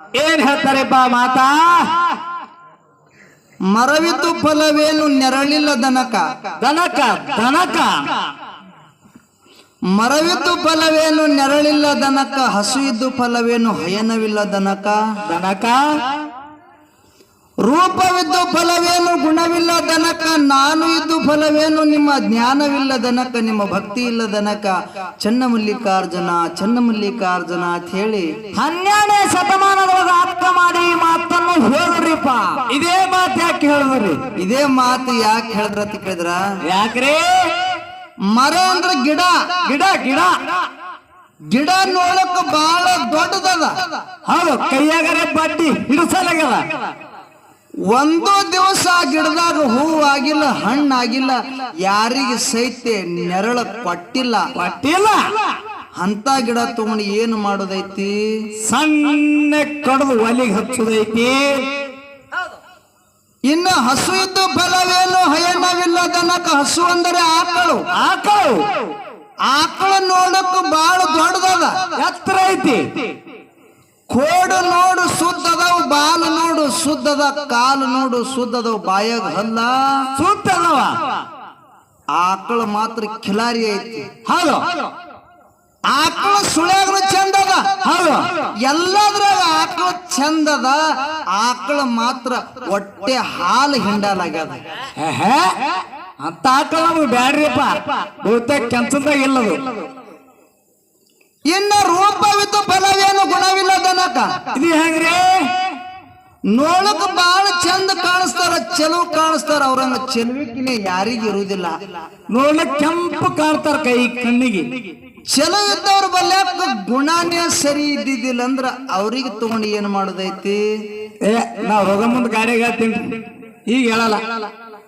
ಏನ್ ಹೇಳ್ತಾರೆಪ್ಪ ಮಾತಾ? ಮರವಿದ್ದು ಫಲವೇನು ನೆರಳಿಲ್ಲ ದನಕ. ದನಕ ದನಕ. ಮರವಿದ್ದು ಫಲವೇನು ನೆರಳಿಲ್ಲ ದನಕ ಹಸು ಇದ್ದು ಫಲವೇನು ಹಯನವಿಲ್ಲ ದನಕ. ದನಕ? ರೂಪವಿದ್ದು ಫಲವೇನು ದನಕ ನಾನು ಇದ್ದು ಫಲವೇನು? ನಿಮ್ಮ ಜ್ಞಾನವಿಲ್ಲ ದನಕ ನಿಮ್ಮ ಭಕ್ತಿ ಇಲ್ಲ ದನಕ. ಚನ್ನಮಲ್ಲಿಕಾರ್ಜುನ ಚನ್ನಮಲ್ಲಿಕಾರ್ಜುನ ಅಂತ ಹೇಳಿ ಹನ್ನೆರಡನೇ ಶತಮಾನದೊಳಗ ಅರ್ಥ ಮಾಡಿ ಈ ಮಾತನ್ನು ಹೇಳಿದ್ರಿಪ್ಪ. ಇದೇ ಮಾತು ಯಾಕೆ ಹೇಳಿದ್ರಿ? ಇದೇ ಮಾತು ಯಾಕೆ ಹೇಳಿದ್ರ ಕೇಳಿದ್ರ ಯಾಕ್ರಿ? ಮರ ಅಂದ್ರೆ ಗಿಡ. ಗಿಡ ಗಿಡ. ಗಿಡ ನೋಡಕ್ ಬಹಳ ದೊಡ್ಡದದ. ಹೌದು ಕೈಯಾಗರೆ ಬಡ್ಡಿ ಹಿಡಿಸಲಾಗ್ಯದ. ಒಂದು ದಿವಸ ಆ ಗಿಡದಾಗ ಹೂ ಆಗಿಲ್ಲ ಹಣ್ಣಾಗಿಲ್ಲ ಯಾರಿಗೆ ಸೈತೆ ನೆರಳ ಕೊಟ್ಟಿಲ್ಲ ಪಟ್ಟಿಲ್ಲ. ಅಂತ ಗಿಡ ತಗೊಂಡು ಏನು ಮಾಡೋದೈತಿ? ಸಣ್ಣ ಕಡದು ಒಲಿಗೆ ಹಚ್ಚುದೈತಿ. ಇನ್ನು ಹಸು ಇದ್ದು ಫಲವೇನು ಹಯನವಿಲ್ಲ ದನಕ ಹಸು ಅಂದರೆ ಆಕಳು. ಆಕಳು. ಆಕಳ ನೋಡಕ್ ಬಹಳ ದೊಡ್ಡದದ. ಎತ್ತರ ಐತಿ. ಕೋಡು ನೋಡು ಸುದ್ದದವು ಬಾಲು ಸುದ್ದದ ಕಾಲು ನೋಡು ಶುದ್ಧದ ಬಾಯಾಗ ಹಲ್ಲ. ಅಲ್ಲವ ಆಕಳ ಮಾತ್ರ ಖಿಲಾರಿ ಐತಿ. ಹಲೋ ಆಕಳ ಸುಳ್ಯಾಗನು ಚಂದದ ಹೌದು. ಎಲ್ಲದ್ರಾಗ ಆಕಳ ಚಂದದ ಆಕಳ ಮಾತ್ರ ಹೊಟ್ಟೆ ಹಾಲು ಹಿಂಡಲಾಗ್ಯದ. ಅಂತ ಆಕಳ ನಮ್ಗೆ ಬ್ಯಾಡ್ರಿಪ್ಪ. ಬಹುತೇಕ ಕೆಲ್ಸದಾಗ ಇಲ್ಲದು. ಇನ್ನ ರೂಪವಿದ್ದು ಫಲವೇನು ಗುಣವಿಲ್ಲ ದನಕ ಇದು ಹೆಂಗ್ರಿ? ನೋಡಕ್ ಬಹಳ ಚಂದ ಕಾಣಿಸ್ತಾರ, ಚೆಲುವು ಕಾಣಿಸ್ತಾರ, ಅವ್ರಂಗ ಚೆಲುವಿಕಿನೇ ಯಾರಿಗ ಇರುವುದಿಲ್ಲ. ನೋಡ್ಲಕ್ ಕೆಂಪು ಕಾಣ್ತಾರ ಕೈ, ಕಣ್ಣಿಗೆ. ಚಲೋ ಇದ್ದವ್ರ ಬಲ್ಯಾಕ ಗುಣನೇ ಸರಿ ಇದ್ದಿದ್ದಿಲ್ಲ ಅಂದ್ರ ಅವ್ರಿಗೆ ತಗೊಂಡು ಏನ್ ಮಾಡೋದೈತಿ? ಏ ನಾ ಹೋಗ ಮುಂದ್ ಗಾಡಿಗೆ ಹೇಳ್ತೀನಿ. ಈಗ ಹೇಳಲ್ಲ.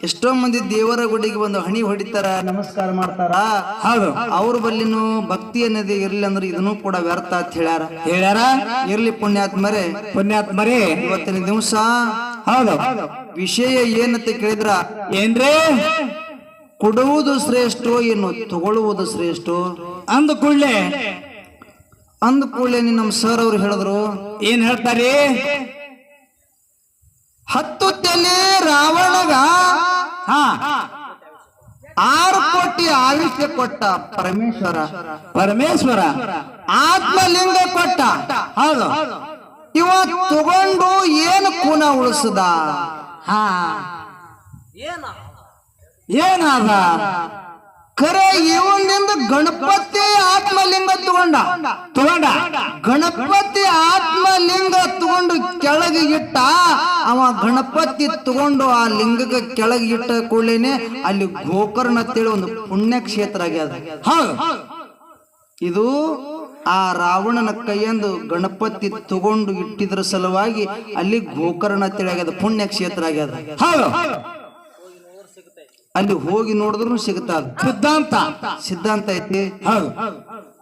ಎಷ್ಟೋ ಮಂದಿ ದೇವರ ಗುಡಿಗೆ ಬಂದು ಹಣಿ ಹೊಡಿತಾರ ನಮಸ್ಕಾರ ಮಾಡ್ತಾರ. ಹೌದು. ಅವ್ರ ಬಲ್ಲಿನು ಭಕ್ತಿ ಅನ್ನದೇ ಇರ್ಲಿ ಅಂದ್ರೆ ಇದನ್ನು ಕೂಡ ವ್ಯರ್ಥ ಅಂತ ಹೇಳ್ಯಾರ. ಹೇಳ್ಯಾರ? ಇರ್ಲಿ ಪುಣ್ಯಾತ್ಮರೇ. ಪುಣ್ಯಾತ್ಮರೇ. ಇವತ್ತಿನ ದಿವಸ ಹೌದು. ವಿಷಯ ಏನಂತ ಕೇಳಿದ್ರ? ಏನ್ರೇ? ಕೊಡುವುದು ಶ್ರೇಷ್ಠೋ ಏನು ತಗೊಳ್ಳುವುದು ಶ್ರೇಷ್ಠೋ? ಅಂದ ಕೂಡ್ಲೆ. ಅಂದ ಕೂಡಲೇ ನಮ್ಮ ಸರ್ ಅವ್ರು ಹೇಳಿದ್ರು ಏನ್ ಹೇಳ್ತಾರೆ? ಹತ್ತು ತಲೆ ಆಯುಷ್ಯ ಕೊಟ್ಟ ಪರಮೇಶ್ವರ. ಪರಮೇಶ್ವರ ಆತ್ಮಲಿಂಗ ಕೊಟ್ಟ. ಹೌದು. ಇವ ತಗೊಂಡು ಏನು ಕೂನ ಉಳಿಸದ? ಹಾ. ಏನಾದ? ಖರೆ ಇವನಿಂದ ಗಣಪತಿ ಆತ್ಮಲಿಂಗ ತಗೊಂಡ. ತಗೊಂಡ. ಗಣಪತಿ ಆತ್ಮಲಿಂಗ ತಗೊಂಡು ಕೆಳಗೆ ಇಟ್ಟ. ಅವ ಗಣಪತಿ ತಗೊಂಡು ಆ ಲಿಂಗಕ್ಕೆ ಕೆಳಗೆ ಇಟ್ಟ ಕೂಡಲೇನೆ ಅಲ್ಲಿ ಗೋಕರ್ಣ ಅಂತೇಳಿ ಒಂದು ಪುಣ್ಯ ಕ್ಷೇತ್ರ ಆಗ್ಯದ ಇದು ಆ ರಾವಣನ ಕೈಯಂದು ಗಣಪತಿ ತಗೊಂಡು ಇಟ್ಟಿದ್ರ ಸಲುವಾಗಿ ಅಲ್ಲಿ ಗೋಕರ್ಣ ಅಂತೇಳಿ ಆಗ್ಯದ ಪುಣ್ಯ ಕ್ಷೇತ್ರ ಆಗ್ಯದ. ಹೌದು. ಅಲ್ಲಿ ಹೋಗಿ ನೋಡಿದ್ರು ಸಿಗುತ್ತದ ಸಿದ್ಧಾಂತ. ಸಿದ್ಧಾಂತ ಐತಿ? ಹೌದು.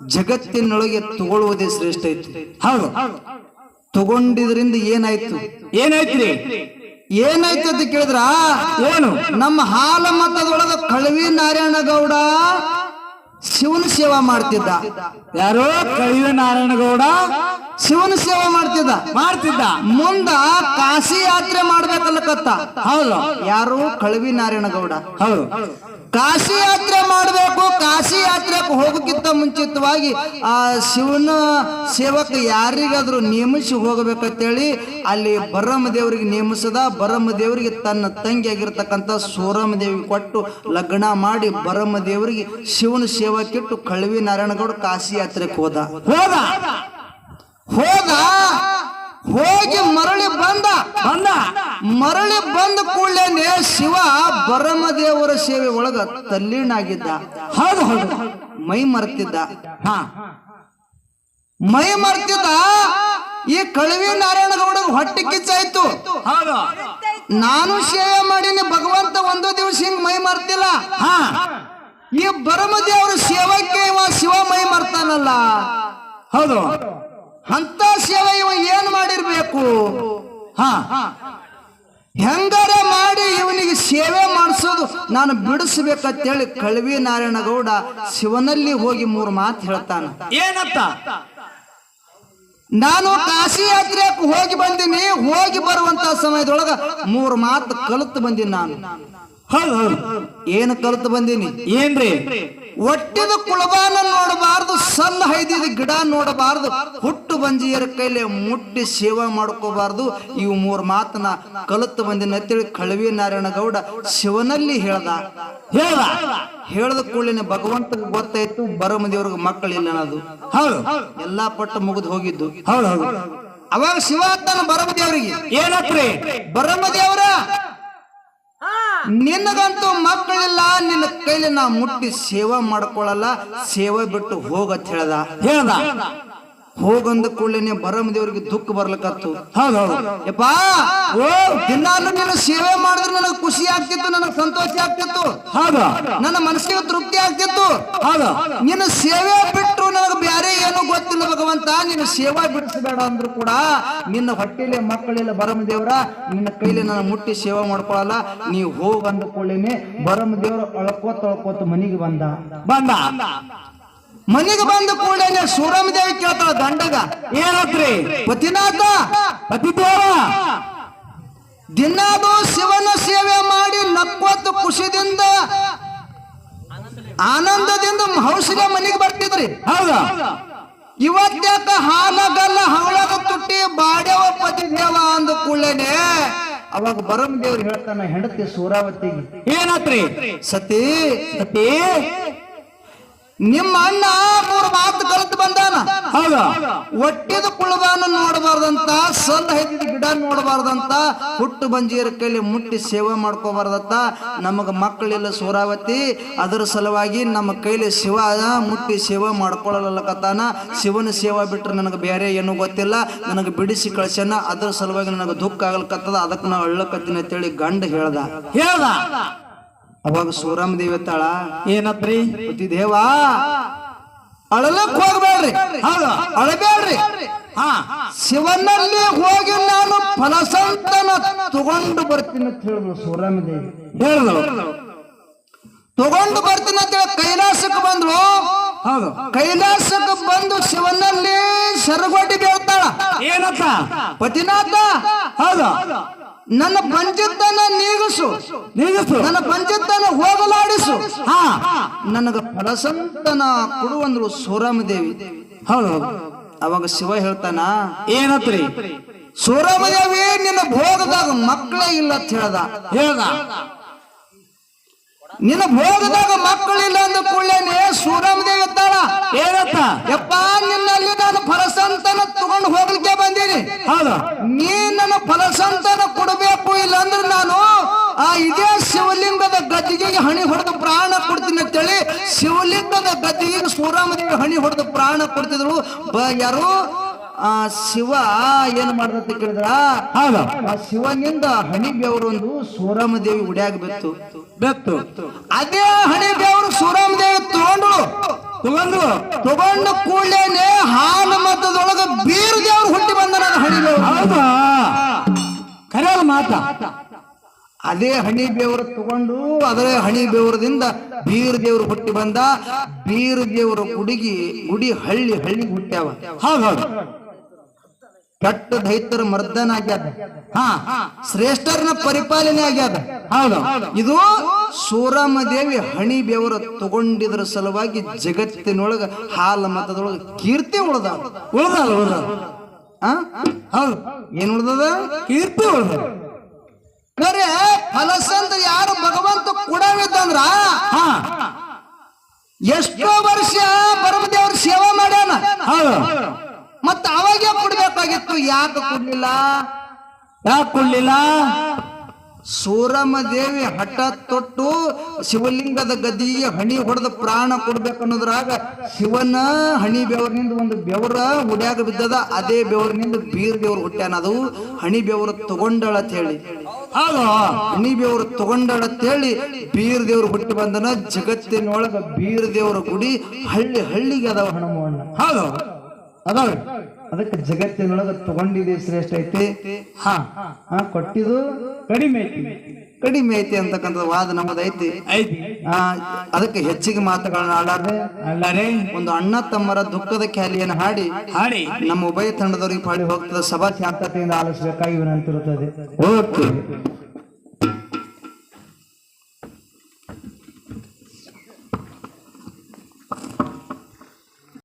ಜಗತ್ತಿನೊಳಗೆ ತಗೊಳ್ಳುವುದೇ ಶ್ರೇಷ್ಠ ಐತಿ. ಹೌದು. ತಗೊಂಡಿದ್ರಿಂದ ಏನಾಯ್ತು? ಏನಾಯ್ತ್ರಿ? ಏನಾಯ್ತು ಅಂತ ಕೇಳಿದ್ರ? ಏನು? ನಮ್ಮ ಹಾಲ ಮತದೊಳಗ ಕಳವಿ ನಾರಾಯಣ ಗೌಡ ಶಿವನ ಸೇವಾ ಮಾಡ್ತಿದ್ದ. ಯಾರೋ ನಾರಾಯಣ ನಾರಾಯಣಗೌಡ ಶಿವನ ಸೇವೆ ಮಾಡ್ತಿದ್ದ. ಮಾಡ್ತಿದ್ದ. ಮುಂದ ಕಾಶಿ ಯಾತ್ರೆ ಮಾಡ್ಬೇಕಲ್ಲಕತ್ತ ಹೌದು. ಯಾರು? ಕಳವಿ ನಾರಾಯಣ ಗೌಡ. ಹೌದು. ಕಾಶಿ ಯಾತ್ರೆ ಮಾಡಬೇಕು. ಕಾಶಿ ಯಾತ್ರೆಗೆ ಹೋಗಕ್ಕಿಂತ ಮುಂಚಿತವಾಗಿ ಆ ಶಿವನ ಸೇವಕ ಯಾರಿಗಾದ್ರೂ ನೇಮಿಸಿ ಹೋಗಬೇಕಂತೇಳಿ ಅಲ್ಲಿ ಬರಮ ದೇವರಿಗೆ ನೇಮಿಸದ. ಬರಮ ದೇವರಿಗೆ ತನ್ನ ತಂಗಿಯಾಗಿರ್ತಕ್ಕಂಥ ಆಗಿರ್ತಕ್ಕಂಥ ದೇವಿ ಕೊಟ್ಟು ಲಗ್ನ ಮಾಡಿ ಬರಮ ದೇವರಿಗೆ ಶಿವನ ಸೇವಕ್ಕಿಟ್ಟು ಕಳವಿ ನಾರಾಯಣಗೌಡ ಕಾಶಿ ಯಾತ್ರೆಗೆ ಹೋದ. ಹೋದ. ಹೋದ ಹೋಗಿ ಮರಳಿ ಬಂದ. ಬಂದ. ಮರಳಿ ಬಂದ ಕೂಡಲೇ ಶಿವ ಬರಮ ದೇವರ ಸೇವೆ ಒಳಗ ತಲ್ಲೀನಾಗಿದ್ದ ಹೌದು ಹೌದು. ಮೈ ಮರ್ತಿದ್ದ. ಹಾ. ಮೈ ಮರ್ತಿದ್ದ. ಈ ಕಳವಿ ನಾರಾಯಣ ಗೌಡ ಹೊಟ್ಟೆ ಕಿಚ್ಚಾಯ್ತು ಹೌದು. ನಾನು ಸೇವೆ ಮಾಡೀನಿ ಭಗವಂತ ಒಂದು ದಿವಸ ಹಿಂಗ್ ಮೈ ಮರ್ತಿಲ್ಲ. ಹಾ. ಈ ಬರಮ ದೇವರ ಸೇವಕ್ಕೆ ಇವ ಶಿವ ಮೈ ಮರ್ತಾನಲ್ಲ. ಹೌದು. ಅಂತ ಸೇವೆ ಇವ ಏನ್ ಮಾಡಿರ್ಬೇಕು? ಹಾ. ಹೆಂಗಾರ ಮಾಡಿ ಇವನಿಗೆ ಸೇವೆ ಮಾಡಿಸೋದು ನಾನು ಬಿಡಿಸ್ಬೇಕಂತೇಳಿ ಕಳವಿ ನಾರಾಯಣ ಗೌಡ ಶಿವನಲ್ಲಿ ಹೋಗಿ ಮೂರು ಮಾತು ಹೇಳ್ತಾನ. ಏನತ್ತ ನಾನು ಕಾಶಿ ಯಾತ್ರೆಗೆ ಹೋಗಿ ಬಂದೀನಿ ಹೋಗಿ ಬರುವಂತ ಸಮಯದೊಳಗ ಮೂರು ಮಾತು ಕಲಿತು ಬಂದೀನಿ ನಾನು. ಏನು ಕಲಿತು ಬಂದೀನಿ? ಏನ್ರಿ? ಒಟ್ಟಿದ ಕುಳಬಾನ ನೋಡಬಾರ್ದು ಸಣ್ಣ ಹೈದಿದ ಗಿಡ ನೋಡಬಾರ್ದು ಹುಟ್ಟು ಬಂಜಿಯರ ಕೈಲಿ ಮುಟ್ಟಿ ಸೇವೆ ಮಾಡ್ಕೋಬಾರ್ದು. ಇವು ಮೂರು ಮಾತನ್ನ ಕಲಿತು ಬಂದಿನ ಅಂತೇಳಿ ಕಳವಿ ನಾರಾಯಣ ಗೌಡ ಶಿವನಲ್ಲಿ ಹೇಳ್ದ. ಹೇಳ ಹೇಳದ ಕೂಡಲೇ ಭಗವಂತ ಗೊತ್ತಾಯ್ತು ಬರಮದಿಯವ್ರಿಗೆ ಮಕ್ಕಳಿಲ್ಲ ಅನ್ನೋದು. ಹೌದು. ಎಲ್ಲಾ ಪಟ್ಟು ಮುಗಿದು ಹೋಗಿದ್ದು. ಅವಾಗ ಶಿವ ಅಂತಾನ ಬರಮದೇವರಿಗೆ ಏನತ್ರಿ? ಬರಮದೇವ್ರ ನಿನಗಂತೂ ಮಕ್ಕಳಿಲ್ಲ ನಿನ್ನ ಕೈಲಿ ನಾ ಮುಟ್ಟಿ ಸೇವಾ ಮಾಡ್ಕೊಳ್ಳಲ್ಲ ಸೇವೆ ಬಿಟ್ಟು ಹೋಗತ್ ಹೇಳ್ದ. ಹೇಳದ. ಹೋಗಂದ ಕೂಡಲೇನೆ ಬರಮ ದೇವ್ರಿಗೆ ದುಃಖ ಬರ್ಲಕತ್ತು ಯಪ್ಪಾ ನೀನು ಸೇವೆ ಮಾಡಿದ್ರೆ ನನಗೆ ಖುಷಿ ಆಗ್ತಿತ್ತು ನನಗೆ ಸಂತೋಷ ಆಗ್ತಿತ್ತು. ನನ್ನ ಮನಸ್ಸಿಗೆ ತೃಪ್ತಿ ಆಗ್ತಿತ್ತು. ನಿನ್ನ ಸೇವೆ ಬಿಟ್ಟು ನನಗೆ ಬೇರೆ ಏನು ಗೊತ್ತಿಲ್ಲ ಭಗವಂತ ನಿನ್ನ ಸೇವಾ ಬಿಡಿಸಬೇಡ ಅಂದ್ರು ಕೂಡ ನಿನ್ನ ಹೊಟ್ಟೆಲೆ ಮಕ್ಕಳಿಲ್ಲ ಬರಮ ದೇವ್ರ, ನಿನ್ನ ಕೈಲಿ ನಾನು ಮುಟ್ಟಿ ಸೇವಾ ಮಾಡ್ಕೊಳಲ್ಲ, ನೀವು ಹೋಗ ಅಂದ ಬರಮ ದೇವ್ರ ಅಳ್ಕೋತ ಅಳ್ಕೋತ ಮನಿಗೆ ಬಂದ. ಬಂದ. ಮನೆಗೆ ಬಂದ ಕೂಡಲೇ ಸೂರಮ ದೇವಿ ಕೇಳ್ತಾಳ ದಂಡಗ ಏನತ್ರಿ? ಪತಿನಾಥ? ಪತಿದೇವ? ದಿನಾದು ಶಿವನ ಸೇವೆ ಮಾಡಿ ನಕ್ಕೋತ ಖುಷಿದಿಂದ, ಆನಂದದಿಂದ ಹೌಸಲೆ ಮನಿಗೆ ಬರ್ತಿದ್ರಿ ಹೌದ? ಇವತ್ತ್ಯಾಕ ಹಾಲಗಲ್ಲ ಹವಳದ ತುಟ್ಟಿ ಬಾಡ್ಯವ ಪತಿ ದೇವ ಅಂದ ಕೂಡಲೇನೆ ಅವಾಗ ಬರಮ್ ದೇವ್ರು ಹೇಳ್ತಾನ, ಹೆಂಡತಿ ಸೂರಾವತಿಗೆ ಏನತ್ರಿ? ಸತಿ ಸತಿ, ನಿಮ್ಮ ಅಣ್ಣ ಮೂರು ಬಂದಾನ ಒಟ್ಟಿದ ಕುಳಬಾನ ನೋಡಬಾರ್ದಂತ ಸಲ್ಲ ಹೈದಿದ ಗಿಡ ನೋಡಬಾರ್ದಂತ ಹುಟ್ಟು ಬಂಜಿಯರ ಕೈಲಿ ಮುಟ್ಟಿ ಸೇವೆ ಮಾಡ್ಕೋಬಾರ್ದಂತ ನಮಗ ಮಕ್ಕಳಿಲ್ಲ ಸೂರಾವತಿ. ಅದರ ಸಲುವಾಗಿ ನಮ್ಮ ಕೈಲಿ ಶಿವ ಮುಟ್ಟಿ ಸೇವೆ ಮಾಡ್ಕೊಳ್ಳಲಕತ್ತಾನ. ಶಿವನ ಸೇವಾ ಬಿಟ್ರೆ ನನಗೆ ಬೇರೆ ಏನೂ ಗೊತ್ತಿಲ್ಲ. ನನಗೆ ಬಿಡಿಸಿ ಕಳ್ಸ್ಯಾನ. ಅದ್ರ ಸಲುವಾಗಿ ನನಗೆ ದುಃಖ ಆಗ್ಲಕತ್ತದ. ಅದಕ್ಕೆ ನಾವು ಅಳ್ಳಕತ್ತೀನಿ ಅಂತೇಳಿ ಗಂಡ ಹೇಳ್ದ. ಹೇಳ್ದ. ಅವಾಗ ಸೂರಾಮ ದೇವತಾಳ ಏನತ್ರಿ? ದೇವ ಅಳಲಕ್ ಹೋಗ್ಬೇಡ್ರಿ. ಹೌದು ಅಳಬೇಡ್ರಿ. ಹಾ ಶಿವನಲ್ಲಿ ಹೋಗಿ ನಾನು ಫಲಸಂತನ ತಗೊಂಡು ಬರ್ತೀನಿ ಅಂತ ಹೇಳಿದ್ರು ಸೂರಮ್ಮ ದೇವಿ ಹೇಳಿದ್ರು. ತಗೊಂಡು ಬರ್ತೀನಿ ಅಂತ ಹೇಳಿ ಕೈಲಾಸಕ್ಕೆ ಬಂದ್ರು. ಹೌದು ಕೈಲಾಸಕ್ಕೆ ಬಂದು ಶಿವನಲ್ಲಿ ಶರಗೊಡ್ಡಿ ಬೀಳ್ತಾಳ ಏನತ್ತ ಪತಿನಾಥ. ಹೌದು ನನ್ನ ಪಂಚತ್ತನ ನೀಗಿಸು. ನೀಗಿಸು. ನನ್ನ ಪಂಚತ್ತನ ಹೋಗಲಾಡಿಸು. ಹಾ. ನನಗ ಫಲಸಂತನ ಕೊಡುವಂದ್ರು ಸೋರಾಮ ದೇವಿ ಹೌದು. ಅವಾಗ ಶಿವ ಹೇಳ್ತಾನ ಏನತ್ರಿ? ಸೋರಾಮ ದೇವಿ ನಿನ್ನ ಭೋಗದಾಗ ಮಕ್ಕಳೇ ಇಲ್ಲ ಅಂತ ಹೇಳ್ದ. ಹೇಳ್ದ. ನಿನ್ನ ಭೋಗದಾಗ ಮಕ್ಕಳಿಲ್ಲ ಅಂದ ಕೂಡಲೇನೆ ಸೂರಮ್ಮ ದೇವಿ ಇದ್ದಾಳ ಏನತ್ತ? ಯಪ್ಪ ನಿನ್ನಲ್ಲಿ ನಾನು ಫಲಸಂತನ ತಗೊಂಡು ಹೋಗ್ಲಿಕ್ಕೆ ಬಂದೀನಿ. ಹೌದು. ನೀ ನನ್ನ ಫಲಸಂತನ ಅಂದ್ರೆ ನಾನು ಆ ಇದೇ ಶಿವಲಿಂಗದ ಗದ್ದಿಗೆಗೆ ಹಣಿ ಹೊಡೆದು ಪ್ರಾಣ ಕೊಡ್ತೀನಿ ಅಂತೇಳಿ ಶಿವಲಿಂಗದ ಗದ್ದಿಗೆಗೆ ಸೂರಾಮದೇವಿ ಹಣಿ ಹೊಡೆದು ಪ್ರಾಣ ಕೊಡ್ತಿದ್ರು. ಯಾರು? ಆ ಶಿವ ಏನ್ ಮಾಡ್ದಂತ ಕೇಳಿದ್ರ? ಆ ಶಿವನಿಂದ ಹಣಿ ಬೆವರೊಂದು ಸೂರಾಮದೇವಿ ಉಡ್ಯಾಗ ಬಿತ್ತು. ಬೆತ್ತು. ಅದೇ ಹಣಿ ಬೆವರು ಸೂರಾಮದೇವಿ ತಗೊಂಡು ತಗೊಂಡು. ತಗೊಂಡು ಕೂಡಲೇನೆ ಹಾಲು ಮತದೊಳಗ ಬೀರು ದೇವ್ರು ಹುಟ್ಟಿ ಬಂದನ ಹಣಿ ಬೆವರು. ಹೌದಾ? ಕರೆಯಲ್ಲ ಮಾತ ಅದೇ ಹಣಿ ಬೇವರು ತಗೊಂಡು ಅದರ ಹಣಿ ಬೇವರದಿಂದ ಬೀರ್ ದೇವ್ರು ಹುಟ್ಟಿ ಬಂದ. ಬೀರ್ ದೇವ್ರ ಗುಡಿಗಿ, ಗುಡಿ ಹಳ್ಳಿ ಹಳ್ಳಿ ಹುಟ್ಟ್ಯಾವ. ಹೌದು ಕಟ್ಟ ದೈತರ ಮರ್ದನ ಆಗ್ಯಾದ. ಹಾ ಶ್ರೇಷ್ಠರನ ಪರಿಪಾಲನೆ ಆಗ್ಯಾದ. ಹೌದು ಇದು ಸೂರಮ್ಮ ದೇವಿ ಹಣಿ ಬೇವರ ತಗೊಂಡಿದ್ರ ಸಲುವಾಗಿ ಜಗತ್ತಿನೊಳಗ ಹಾಲ ಮತದೊಳಗ ಕೀರ್ತಿ ಉಳ್ದ ಉಳದ ಹೌದು. ಏನ್ ಉಳ್ದದ? ಕೀರ್ತಿ ಉಳ್ದದ. ಖರೆ ಫಲಸಂತ ಯಾರು ಭಗವಂತ ಕೊಡವಿದ್ದಂದ್ರ ಹಾ. ಎಷ್ಟೋ ವರ್ಷ ಪರಮದೇವ್ರ ಸೇವಾ ಮಾಡ್ಯಾನ. ಹೌದು. ಮತ್ತ ಅವಾಗೆ ಕೊಡ್ಬೇಕಾಗಿತ್ತು. ಯಾಕೆ ಕೊಡ್ಲಿಲ್ಲ? ಯಾಕೆ ಕೊಡ್ಲಿಲ್ಲ? ಸೂರಮ್ಮ ದೇವಿ ಹಠ ತೊಟ್ಟು ಶಿವಲಿಂಗದ ಗದ್ದಿಗೆ ಹಣಿ ಹೊಡೆದು ಪ್ರಾಣ ಕೊಡ್ಬೇಕನ್ನೋದ್ರಾಗ ಶಿವನ ಹಣಿ ಬೆವರಿನಿಂದ ಒಂದು ಬೆವರ ಉಡ್ಯಾಗ ಬಿದ್ದದ, ಅದೇ ಬೆವರಿನಿಂದ ಬೀರ್ ಬೆವರು ಹುಟ್ಟ್ಯಾನ ಅದು ಹಣಿ ಬೆವರು ತಗೊಂಡಳ ಅಂತ ಹೇಳಿ. ಹಣಿ ಬೆವರು ತಗೊಂಡಳ ಹೇಳಿ ಬೀರ್ ದೇವ್ರು ಹುಟ್ಟಿ ಬಂದನ. ಜಗತ್ತಿನೊಳಗ ಬೀರ್ ದೇವರ ಗುಡಿ ಹಳ್ಳಿ ಹಳ್ಳಿಗೆ ಅದಾವ ಹಣಮಣ್ಣ ಹೌದು ಅದಾವೆ ಅದಕ್ಕೆ ಜಗತ್ತಿನೊಳಗ ತಗೊಂಡಿದೆ ಶ್ರೇಷ್ಠ ಐತಿ. ಹಾ ಹಾ ಕೊಟ್ಟಿದ್ದು ಕಡಿಮೆ ಐತಿ. ಕಡಿಮೆ ಐತಿ ಅಂತಕ್ಕಂಥ ವಾದ ನಮ್ಮದೈತಿ ಐತಿ. ಅದಕ್ಕೆ ಹೆಚ್ಚಿಗೆ ಮಾತುಗಳನ್ನ ಆಡಾರೆ ಒಂದು ಅಣ್ಣ ತಮ್ಮರ ದುಃಖದ ಖ್ಯಾಲಿಯನ್ನು ಹಾಡಿ ಹಾಡಿ. ನಮ್ಮ ಉಭಯ ತಂಡದವರಿಗೆ ಪಾಡಿ ಹೋಗ್ತದೆ. ಸಭಾ ಶಾಂತತೆಯಿಂದ ಆಲಿಸಬೇಕಾಗಿ ವಿನಂತಿರುತ್ತದೆ. ಓಕೆ.